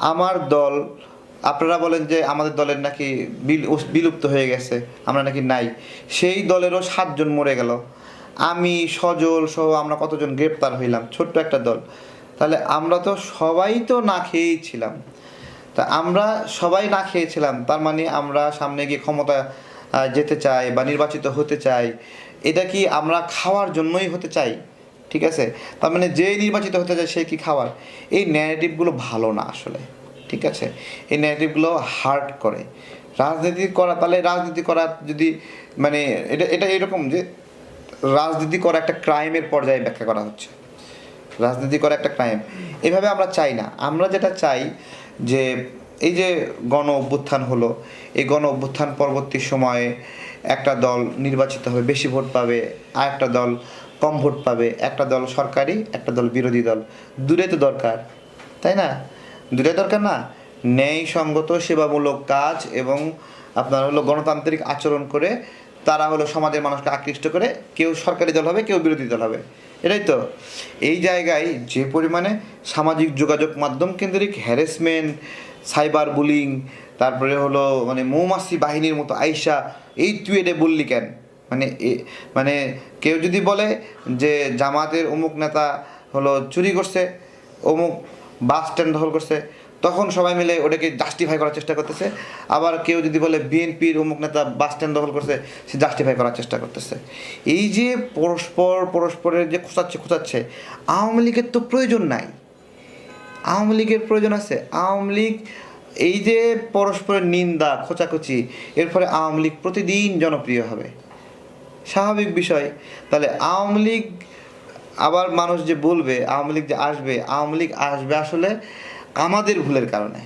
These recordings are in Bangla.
আমার দল, আপনারা বলেন যে আমাদের দলের নাকি বিল- বিলুপ্ত হয়ে গেছে, আমরা নাকি নাই। সেই দলেরও সাতজন মরে গেল। আমি, সজল সহ আমরা কতজন গ্রেপ্তার হইলাম, ছোট্ট একটা দল। তাহলে আমরা তো সবাই তো না খেয়েই ছিলাম। তা আমরা সবাই না খেয়েছিলাম, তার মানে আমরা সামনে গিয়ে ক্ষমতা যেতে চাই বা নির্বাচিত হতে চাই, এটা কি আমরা খাওয়ার জন্যই হতে চাই? ঠিক আছে? তার মানে যেই নির্বাচিত হতে চায় সে কি খাওয়ার এই ন্যারেটিভগুলো ভালো না আসলে, ঠিক আছে? এই ন্যারেটিভগুলো হার্ট করে। রাজনীতি করা, তাহলে রাজনীতি করা যদি মানে এটা এটা এরকম যে রাজনীতি করা একটা ক্রাইমের পর্যায়ে ব্যাখ্যা করা হচ্ছে। রাজনীতি করা একটা ক্রাইম এভাবে আমরা চাই না। আমরা যেটা চাই যে, এই যে গণ অভ্যুত্থান হলো, এই গণ অভ্যুত্থান পরবর্তী সময়ে একটা দল নির্বাচিত হবে, বেশি ভোট পাবে আর একটা দল কম ভোট পাবে। একটা দল সরকারি, একটা দল বিরোধী দল। দূরে তো দরকার, তাই না? দূরে দরকার না। ন্যায়সঙ্গত, সেবামূলক কাজ এবং আপনার হলো গণতান্ত্রিক আচরণ করে তারা হলো সমাজের মানুষকে আকৃষ্ট করে কেউ সরকারি দল হবে, কেউ বিরোধী দল হবে। এটাই তো। এই জায়গায় যে পরিমাণে সামাজিক যোগাযোগ মাধ্যম কেন্দ্রিক হ্যারাসমেন্ট সাইবার বুলিং তারপরে হলো মানে মৌমাছি বাহিনীর মতো আইসা, এই এটা বললি কেন? মানে মানে কেউ যদি বলে যে জামাতের অমুক নেতা হলো চুরি করছে, অমুক বাস স্ট্যান্ড দখল করছে, তখন সবাই মিলে ওটাকে জাস্টিফাই করার চেষ্টা করতেছে। আবার কেউ যদি বলে বিএনপির অমুক নেতা বাস স্ট্যান্ড দখল করছে, সে জাস্টিফাই করার চেষ্টা করতেছে। এই যে পরস্পর, পরস্পরের যে খোঁচাচ্ছে খোঁচাচ্ছে, আওয়ামী লীগের তো প্রয়োজন নাই। আওয়ামী লীগের প্রয়োজন আছে। আওয়ামী লীগ, এই যে পরস্পরের নিন্দা, খোঁচাখুচি, এর ফলে আওয়ামী লীগ প্রতিদিন জনপ্রিয় হবে। স্বাভাবিক বিষয়। তাহলে আওয়ামী লীগ আবার মানুষ যে বলবে, আওয়ামী লীগ যে আসবে, আওয়ামী লীগ আসবে আসলে আমাদের ভুলের কারণে।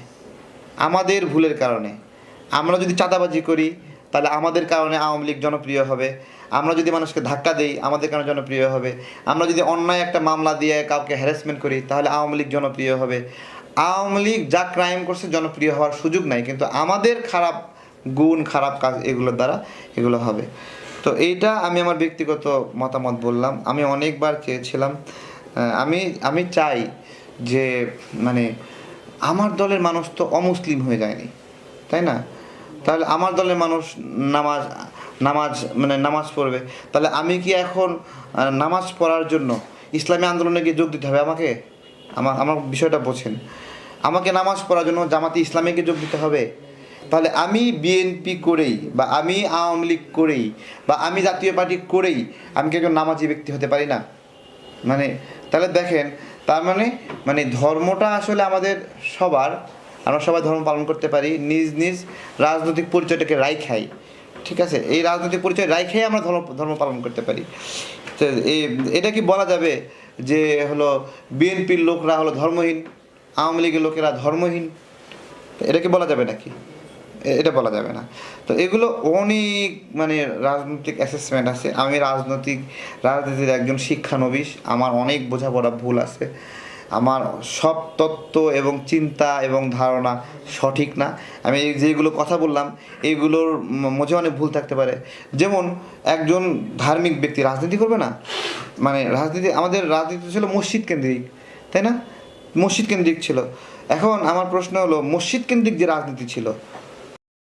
আমাদের ভুলের কারণে। আমরা যদি চাঁদাবাজি করি, তাহলে আমাদের কারণে আওয়ামী লীগ জনপ্রিয় হবে। আমরা যদি মানুষকে ধাক্কা দেই, আমাদের কারণে জনপ্রিয় হবে। আমরা যদি অন্যায় একটা মামলা দিয়ে কাউকে হ্যারাসমেন্ট করি, তাহলে আওয়ামী লীগ জনপ্রিয় হবে। আওয়ামী লীগ যা ক্রাইম করছে জনপ্রিয় হওয়ার সুযোগ নাই, কিন্তু আমাদের খারাপ গুণ, খারাপ কাজ এগুলোর দ্বারা এগুলো হবে। তো এইটা আমি আমার ব্যক্তিগত মতামত বললাম। আমি অনেকবার চেয়েছিলাম আমি আমি চাই যে মানে আমার দলের মানুষ তো অমুসলিম হয়ে যায়নি, তাই না? তাহলে আমার দলের মানুষ নামাজ নামাজ মানে নামাজ পড়বে। তাহলে আমি কি এখন নামাজ পড়ার জন্য ইসলামী আন্দোলনে গিয়ে যোগ দিতে হবে আমাকে? আমার আমার বিষয়টা বোঝেন। আমাকে নামাজ পড়ার জন্য জামাতি ইসলামীকে যোগ দিতে হবে? তাহলে আমি বিএনপি করেই বা আমি আওয়ামী লীগ করেই বা আমি জাতীয় পার্টি করেই আমি কি একজন নামাজি ব্যক্তি হতে পারি না? মানে তাহলে দেখেন, তার মানে মানে ধর্মটা আসলে আমাদের সবার, আমরা সবাই ধর্ম পালন করতে পারি, নিজ নিজ রাজনৈতিক পরিচয়টাকে রাই খাই, ঠিক আছে? এই রাজনৈতিক পরিচয় রাই খেয়ে আমরা ধর্ম ধর্ম পালন করতে পারি। তো এটা কি বলা যাবে যে হলো বিএনপির লোকরা হলো ধর্মহীন, আওয়ামী লীগের লোকেরা ধর্মহীন? এটা কি বলা যাবে নাকি? এটা বলা যাবে না। তো এগুলো অনেক মানে রাজনৈতিক অ্যাসেসমেন্ট আছে। আমি রাজনৈতিক, রাজনীতির একজন শিক্ষানবিশ। আমার অনেক বোঝাপড়া ভুল আছে। আমার সব তত্ত্ব এবং চিন্তা এবং ধারণা সঠিক না। আমি যেগুলো কথা বললাম, এইগুলোর মধ্যে অনেক ভুল থাকতে পারে। যেমন একজন ধার্মিক ব্যক্তি রাজনীতি করবে না? মানে রাজনীতি, আমাদের রাজনীতি ছিল মসজিদ কেন্দ্রিক, তাই না? মসজিদ কেন্দ্রিক ছিল। এখন আমার প্রশ্ন হলো, মসজিদ কেন্দ্রিক যে রাজনীতি ছিল